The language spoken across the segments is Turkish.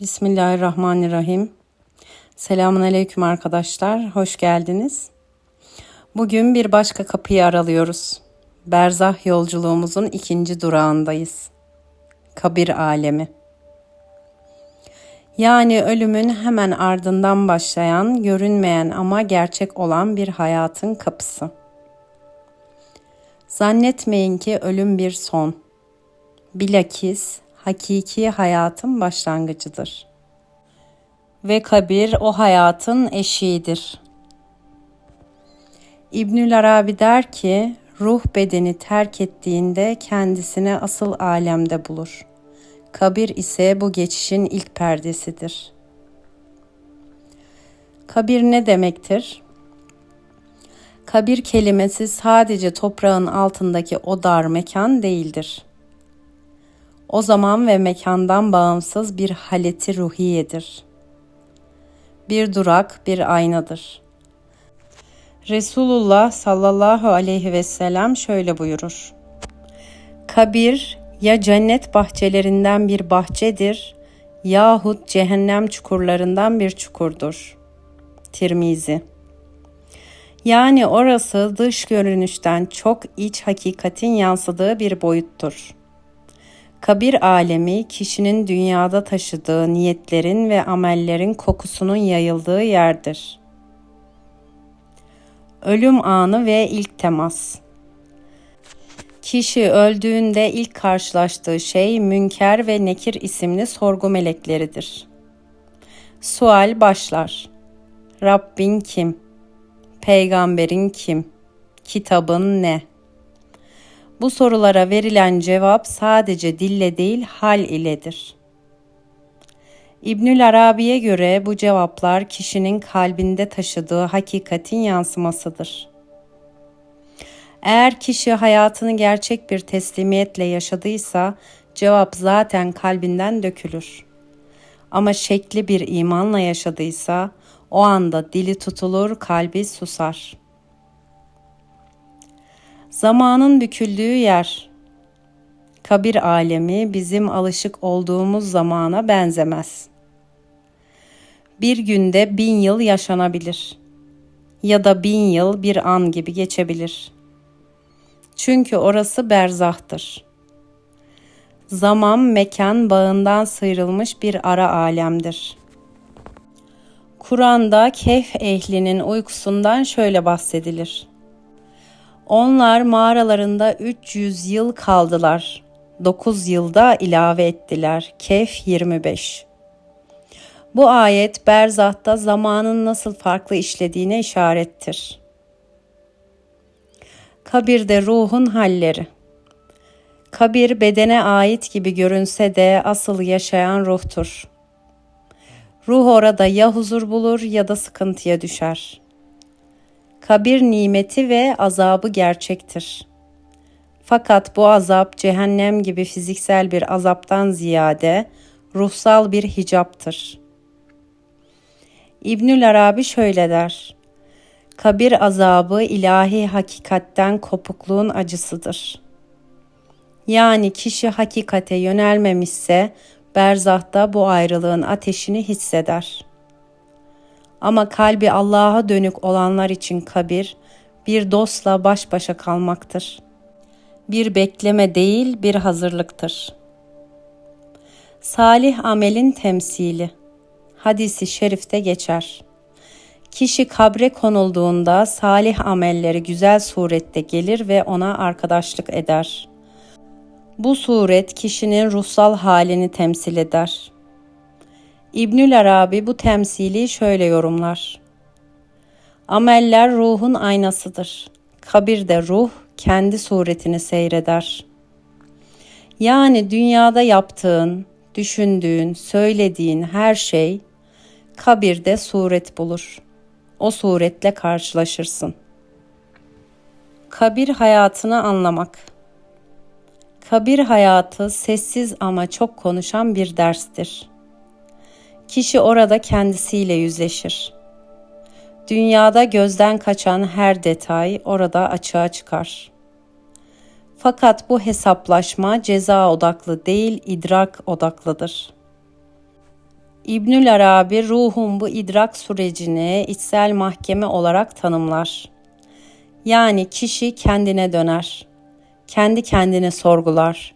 Bismillahirrahmanirrahim. Selamun Aleyküm arkadaşlar. Hoş geldiniz. Bugün bir başka kapıyı aralıyoruz. Berzah yolculuğumuzun ikinci durağındayız. Kabir alemi. Yani ölümün hemen ardından başlayan, görünmeyen ama gerçek olan bir hayatın kapısı. Zannetmeyin ki ölüm bir son. Bilakis hakiki hayatın başlangıcıdır. Ve kabir o hayatın eşiğidir. İbnül Arabi der ki, ruh bedeni terk ettiğinde kendisini asıl alemde bulur. Kabir ise bu geçişin ilk perdesidir. Kabir ne demektir? Kabir kelimesi sadece toprağın altındaki o dar mekan değildir.'' O zaman ve mekandan bağımsız bir haleti ruhiyedir. Bir durak, bir aynadır. Resulullah sallallahu aleyhi ve sellem şöyle buyurur. Kabir ya cennet bahçelerinden bir bahçedir yahut cehennem çukurlarından bir çukurdur. Tirmizi Yani orası dış görünüşten çok iç hakikatin yansıdığı bir boyuttur.'' Kabir alemi kişinin dünyada taşıdığı niyetlerin ve amellerin kokusunun yayıldığı yerdir. Ölüm anı ve ilk temas. Kişi öldüğünde ilk karşılaştığı şey Münker ve Nekir isimli sorgu melekleridir. Sual başlar. Rabbin kim? Peygamberin kim? Kitabın ne?'' Bu sorulara verilen cevap sadece dille değil hal iledir. İbnül Arabi'ye göre bu cevaplar kişinin kalbinde taşıdığı hakikatin yansımasıdır. Eğer kişi hayatını gerçek bir teslimiyetle yaşadıysa cevap zaten kalbinden dökülür. Ama şekli bir imanla yaşadıysa o anda dili tutulur, kalbi susar.'' Zamanın büküldüğü yer. Kabir alemi bizim alışık olduğumuz zamana benzemez. Bir günde bin yıl yaşanabilir. Ya da bin yıl bir an gibi geçebilir. Çünkü orası berzahtır. Zaman mekan bağından sıyrılmış bir ara alemdir. Kur'an'da Kehf ehlinin uykusundan şöyle bahsedilir. Onlar mağaralarında 300 yıl kaldılar. 9 yılda ilave ettiler. Kehf 25 Bu ayet Berzah'ta zamanın nasıl farklı işlediğine işarettir. Kabirde ruhun halleri Kabir bedene ait gibi görünse de asıl yaşayan ruhtur. Ruh orada ya huzur bulur ya da sıkıntıya düşer.'' Kabir nimeti ve azabı gerçektir. Fakat bu azap cehennem gibi fiziksel bir azaptan ziyade ruhsal bir hicaptır. İbnül Arabi şöyle der. Kabir azabı ilahi hakikatten kopukluğun acısıdır. Yani kişi hakikate yönelmemişse berzahta bu ayrılığın ateşini hisseder.'' Ama kalbi Allah'a dönük olanlar için kabir bir dostla baş başa kalmaktır. Bir bekleme değil, bir hazırlıktır. Salih amelin temsili. Hadisi şerifte geçer. Kişi kabre konulduğunda salih amelleri güzel surette gelir ve ona arkadaşlık eder. Bu suret kişinin ruhsal halini temsil eder. İbnül Arabi bu temsili şöyle yorumlar. Ameller ruhun aynasıdır. Kabirde ruh kendi suretini seyreder. Yani dünyada yaptığın, düşündüğün, söylediğin her şey kabirde suret bulur. O suretle karşılaşırsın. Kabir hayatını anlamak. Kabir hayatı sessiz ama çok konuşan bir derstir. Kişi orada kendisiyle yüzleşir. Dünyada gözden kaçan her detay orada açığa çıkar. Fakat bu hesaplaşma ceza odaklı değil, idrak odaklıdır. İbnül Arabi ruhun bu idrak sürecini içsel mahkeme olarak tanımlar. Yani kişi kendine döner. Kendi kendine sorgular.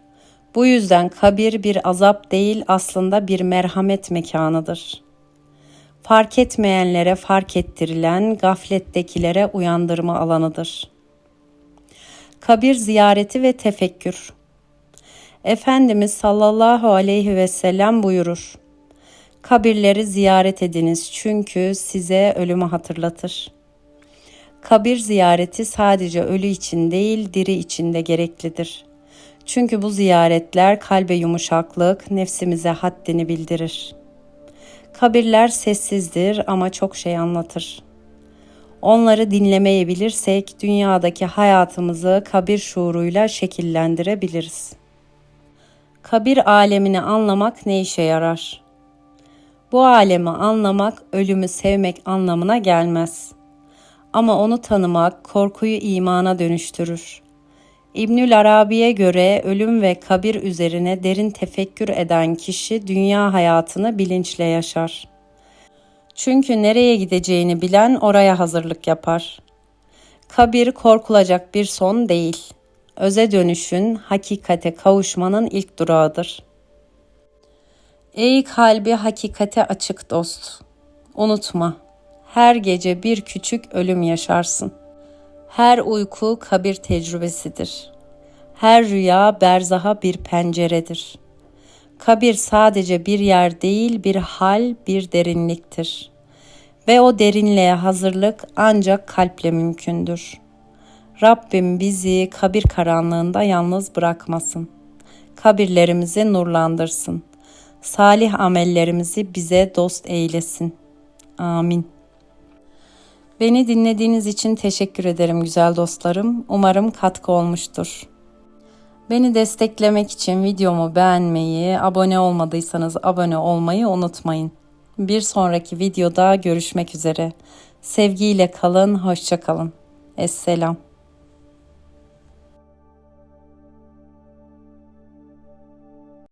Bu yüzden kabir bir azap değil aslında bir merhamet mekanıdır. Fark etmeyenlere fark ettirilen gaflettekilere uyandırma alanıdır. Kabir ziyareti ve tefekkür. Efendimiz sallallahu aleyhi ve sellem buyurur. Kabirleri ziyaret ediniz çünkü size ölümü hatırlatır. Kabir ziyareti sadece ölü için değil, diri için de gereklidir. Çünkü bu ziyaretler kalbe yumuşaklık, nefsimize haddini bildirir. Kabirler sessizdir ama çok şey anlatır. Onları dinlemeyi bilirsek dünyadaki hayatımızı kabir şuuruyla şekillendirebiliriz. Kabir alemini anlamak ne işe yarar? Bu alemi anlamak ölümü sevmek anlamına gelmez. Ama onu tanımak korkuyu imana dönüştürür. İbnül Arabi'ye göre ölüm ve kabir üzerine derin tefekkür eden kişi dünya hayatını bilinçle yaşar. Çünkü nereye gideceğini bilen oraya hazırlık yapar. Kabir korkulacak bir son değil. Öze dönüşün, hakikate kavuşmanın ilk durağıdır. Ey kalbi hakikate açık dost. Unutma, her gece bir küçük ölüm yaşarsın. Her uyku kabir tecrübesidir. Her rüya berzaha bir penceredir. Kabir sadece bir yer değil, bir hal, bir derinliktir. Ve o derinliğe hazırlık ancak kalple mümkündür. Rabbim bizi kabir karanlığında yalnız bırakmasın. Kabirlerimizi nurlandırsın. Salih amellerimizi bize dost eylesin. Amin. Beni dinlediğiniz için teşekkür ederim güzel dostlarım. Umarım katkı olmuştur. Beni desteklemek için videomu beğenmeyi, abone olmadıysanız abone olmayı unutmayın. Bir sonraki videoda görüşmek üzere. Sevgiyle kalın, hoşça kalın. Esselam.